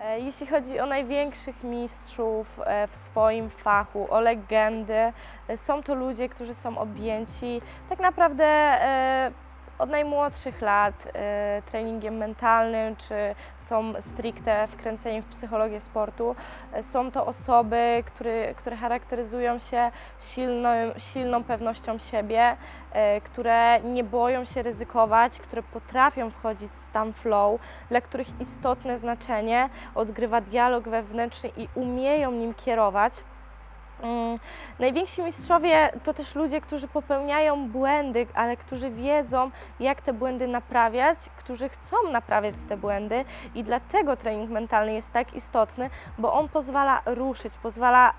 E, Jeśli chodzi o największych mistrzów e, w swoim fachu, o legendy, e, są to ludzie, którzy są objęci tak naprawdę od najmłodszych lat e, treningiem mentalnym, czy są stricte wkręceni w psychologię sportu. E, Są to osoby, które, które charakteryzują się silną, silną pewnością siebie, e, które nie boją się ryzykować, które potrafią wchodzić w stan flow, dla których istotne znaczenie odgrywa dialog wewnętrzny i umieją nim kierować. Mm, Najwięksi mistrzowie to też ludzie, którzy popełniają błędy, ale którzy wiedzą, jak te błędy naprawiać, którzy chcą naprawiać te błędy i dlatego trening mentalny jest tak istotny, bo on pozwala ruszyć, pozwala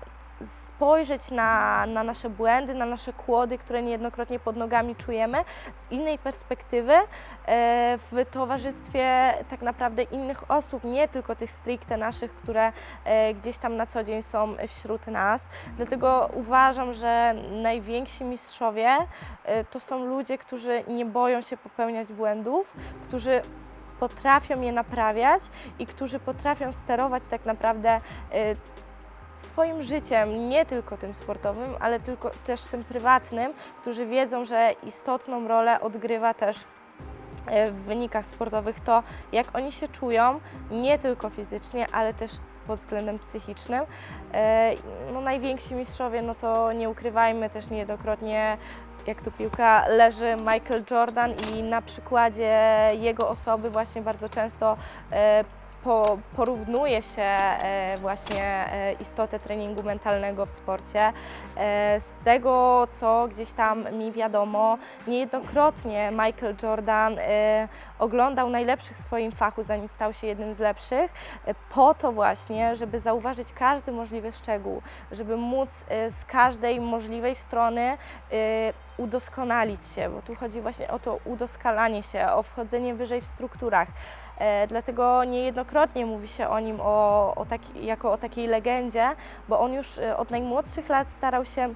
spojrzeć na, na nasze błędy, na nasze kłody, które niejednokrotnie pod nogami czujemy z innej perspektywy, e, w towarzystwie tak naprawdę innych osób, nie tylko tych stricte naszych, które e, gdzieś tam na co dzień są wśród nas. Dlatego uważam, że najwięksi mistrzowie e, to są ludzie, którzy nie boją się popełniać błędów, którzy potrafią je naprawiać i którzy potrafią sterować tak naprawdę swoim życiem, nie tylko tym sportowym, ale tylko też tym prywatnym, którzy wiedzą, że istotną rolę odgrywa też e, w wynikach sportowych to, jak oni się czują, nie tylko fizycznie, ale też pod względem psychicznym. E, No, najwięksi mistrzowie, no to nie ukrywajmy też niejednokrotnie, jak tu piłka leży Michael Jordan i na przykładzie jego osoby właśnie bardzo często e, po, porównuje się e, właśnie e, istotę treningu mentalnego w sporcie. E, Z tego, co gdzieś tam mi wiadomo, niejednokrotnie Michael Jordan oglądał najlepszych w swoim fachu, zanim stał się jednym z lepszych, po to właśnie, żeby zauważyć każdy możliwy szczegół, żeby móc z każdej możliwej strony udoskonalić się, bo tu chodzi właśnie o to udoskalanie się, o wchodzenie wyżej w strukturach. E, Dlatego niejednokrotnie mówi się o nim o, o taki, jako o takiej legendzie, bo on już e, od najmłodszych lat starał się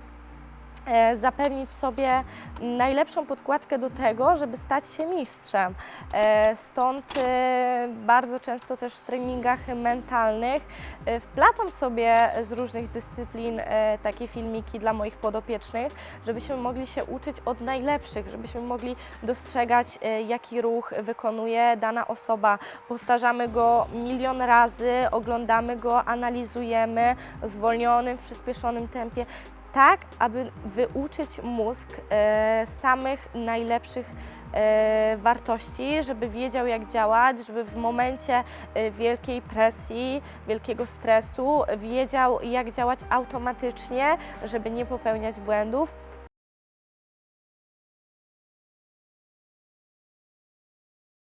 zapewnić sobie najlepszą podkładkę do tego, żeby stać się mistrzem. E, Stąd e, bardzo często też w treningach mentalnych e, wplatam sobie z różnych dyscyplin e, takie filmiki dla moich podopiecznych, żebyśmy mogli się uczyć od najlepszych, żebyśmy mogli dostrzegać, e, jaki ruch wykonuje dana osoba. Powtarzamy go milion razy, oglądamy go, analizujemy w zwolnionym, w przyspieszonym tempie tak, aby wyuczyć mózg e, samych najlepszych e, wartości, żeby wiedział jak działać, żeby w momencie e, wielkiej presji, wielkiego stresu wiedział jak działać automatycznie, żeby nie popełniać błędów